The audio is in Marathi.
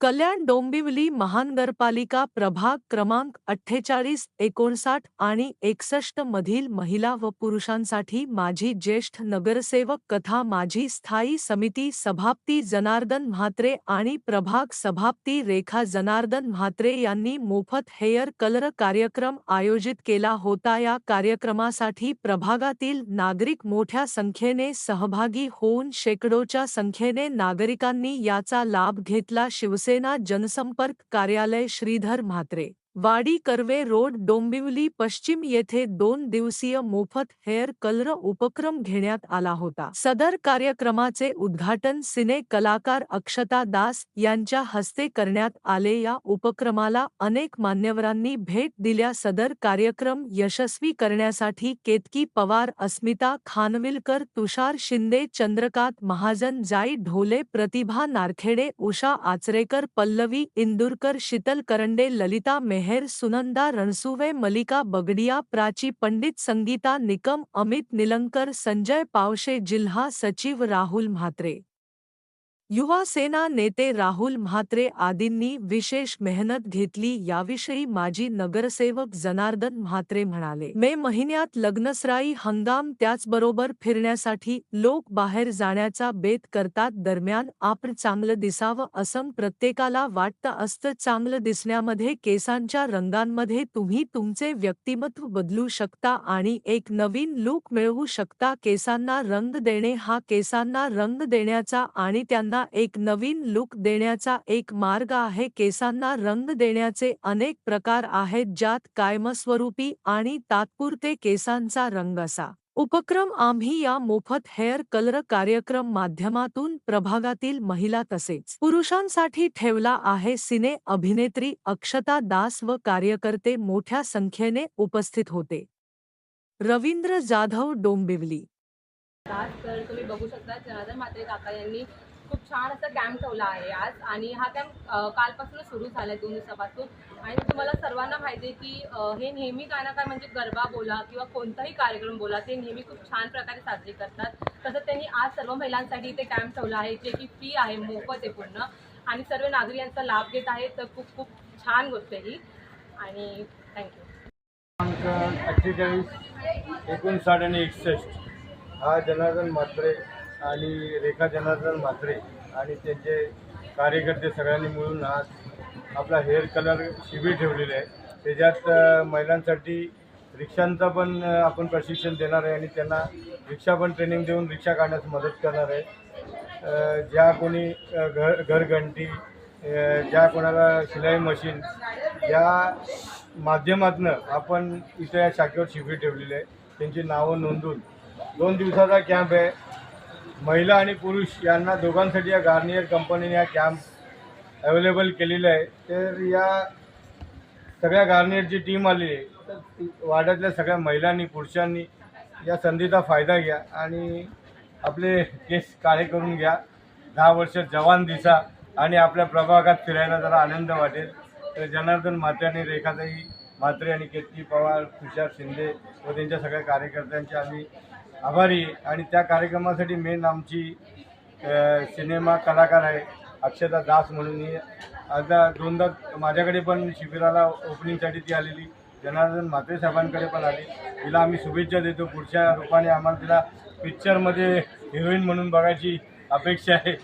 कल्याण डोंबिवली महानगरपालिका प्रभाग क्रमांक अठ्ठेचाळीस एकोणसाठ आणि एकसष्ट मधील महिला व पुरुषांसाठी माझी ज्येष्ठ नगरसेवक कथा माझी स्थायी समिती सभापती जनार्दन म्हात्रे आणि प्रभाग सभापती रेखा जनार्दन म्हात्रे यांनी मोफत हेअर कलर कार्यक्रम आयोजित केला होता. या कार्यक्रमासाठी प्रभागातील नागरिक मोठ्या संख्येने सहभागी होऊन शेकडोच्या संख्येने नागरिकांनी याचा लाभ घेतला. शिवसेना शिवसेना जनसंपर्क कार्यालय श्रीधर म्हात्रे. वाडी कर्वे रोड डोंबिवली पश्चिम येथे दोन दिवसीय मोफत हेअर कलर उपक्रम घेण्यात आला होता. सदर कार्यक्रमाचे उद्घाटन सिने कलाकार अक्षता दास यांच्या हस्ते करण्यात आले. या उपक्रमाला अनेक मान्यवरांनी भेट दिल्या. सदर कार्यक्रम यशस्वी करण्यासाठी केतकी पवार अस्मिता खानविलकर तुषार शिंदे चंद्रकांत महाजन जाई ढोले प्रतिभा नारखेडे उषा आचरेकर पल्लवी इंदुरकर शीतल करंडे ललिता मेहर सुनंदा रणसुवे मलिका बगडिया प्राची पंडित संगीता निकम अमित निलंकर संजय पावशे जिल्हा सचिव राहुल म्हात्रे. युवा सेना नेते राहुल म्हात्रे आदींनी विशेष मेहनत घेतली याविषयी माजी नगरसेवक जनार्दन म्हात्रे म्हणाले मे महिन्यात लग्नसराई हंगाम त्याचबरोबर फिरण्यासाठी लोक बाहेर जाण्याचा बेत करतात दरम्यान आपण चांगलं दिसावं असं प्रत्येकाला वाटतं असतं. चांगलं दिसण्यामध्ये केसांच्या रंगांमध्ये तुम्ही तुमचे व्यक्तिमत्व बदलू शकता आणि एक नवीन लूक मिळवू शकता. केसांना रंग देणे हा केसांना रंग देण्याचा आणि त्यांना एक नवीन लुक देण्याचा एक मार्ग आहे. केसांना रंग देण्याचे अनेक प्रकार आहेत ज्यात कायमस्वरूपी आणि तात्पुरते केसांचा रंग असा. उपक्रम आम्ही या मोफत हेअर कलर कार्यक्रम माध्यमातून प्रभागातील महिला तसेच पुरुषांसाठी ठेवला आहे. सिने अभिनेत्री अक्षता दास व कार्यकर्ते मोठ्या संख्येने उपस्थित होते. रवींद्र जाधव डोंबिवली. तुम्ही बघू शकता जनार्दन म्हात्रे काका यांनी खूप छान असा कॅम्प ठेवला आहे आज. आणि हा कॅम्प कालपासून सुरू झाला आहे दोन दिवसापासून. आणि तुम्हाला सर्वांना माहिती आहे की हे नेहमी काय ना काय म्हणजे गरबा बोला किंवा कोणताही कार्यक्रम बोला ते नेहमी खूप छान प्रकारे साजरे करतात. तसं त्यांनी आज सर्व महिलांसाठी इथे कॅम्प ठेवला आहे जे की फ्री आहे मोफत आहे पूर्ण. आणि सर्व नागरिक यांचा लाभ घेत आहे तर खूप खूप छान गोष्ट आहे ही. आणि थँक्यू अठ्ठेचाळीस एकोणसाठ आणि एकसष्ट. हा जनार्दन म्हात्रे आणि रेखा जनार्दन म्हात्रे आणि त्यांचे कार्यकर्ते सगळ्यांनी मिळून आज आपला हेअर कलर शिबिर ठेवलेलं आहे. त्याच्यात महिलांसाठी रिक्षांचं पण आपण प्रशिक्षण देणार आहे आणि त्यांना रिक्षा पण ट्रेनिंग देऊन रिक्षा काढण्यास मदत करणार आहे. ज्या कोणी घर घरघंटी ज्या कोणाला शिलाई मशीन या माध्यमातनं आपण इथं या शाखेवर शिबिर ठेवलेली आहे. त्यांची नावं नोंदून दोन दिवसाचा कॅम्प आहे. महिला आणि पुरुष यांना दोघांसाठी या गार्नियर कंपनीने हा कॅम्प अवेलेबल केलेला आहे. तर या सगळ्या गार्नियरची टीम आलेली आहे. तर वाड्यातल्या सगळ्या महिलांनी पुरुषांनी या संधीचा फायदा घ्या आणि आपले केस काळे करून घ्या. दहा वर्ष जवान दिसा आणि आपल्या प्रभागात फिरायला जरा आनंद वाटेल. तर जनार्दन म्हात्रे आणि रेखाताई म्हात्रे आणि केतकी पवार तुषार शिंदे व त्यांच्या सगळ्या कार्यकर्त्यांचे आम्ही आभारी आणि त्या कार्यक्रमासाठी मेन आमची सिनेमा कलाकार आहे अक्षता दास म्हणून. ही आता दोनदा माझ्याकडे पण शिबिराला ओपनिंगसाठी ती आलेली. जनार्दन म्हात्रे साहेबांकडे पण आली. तिला आम्ही शुभेच्छा देतो. पुढच्या रूपाने आम्हाला तिला पिक्चरमध्ये हिरोईन म्हणून बघायची अपेक्षा आहे.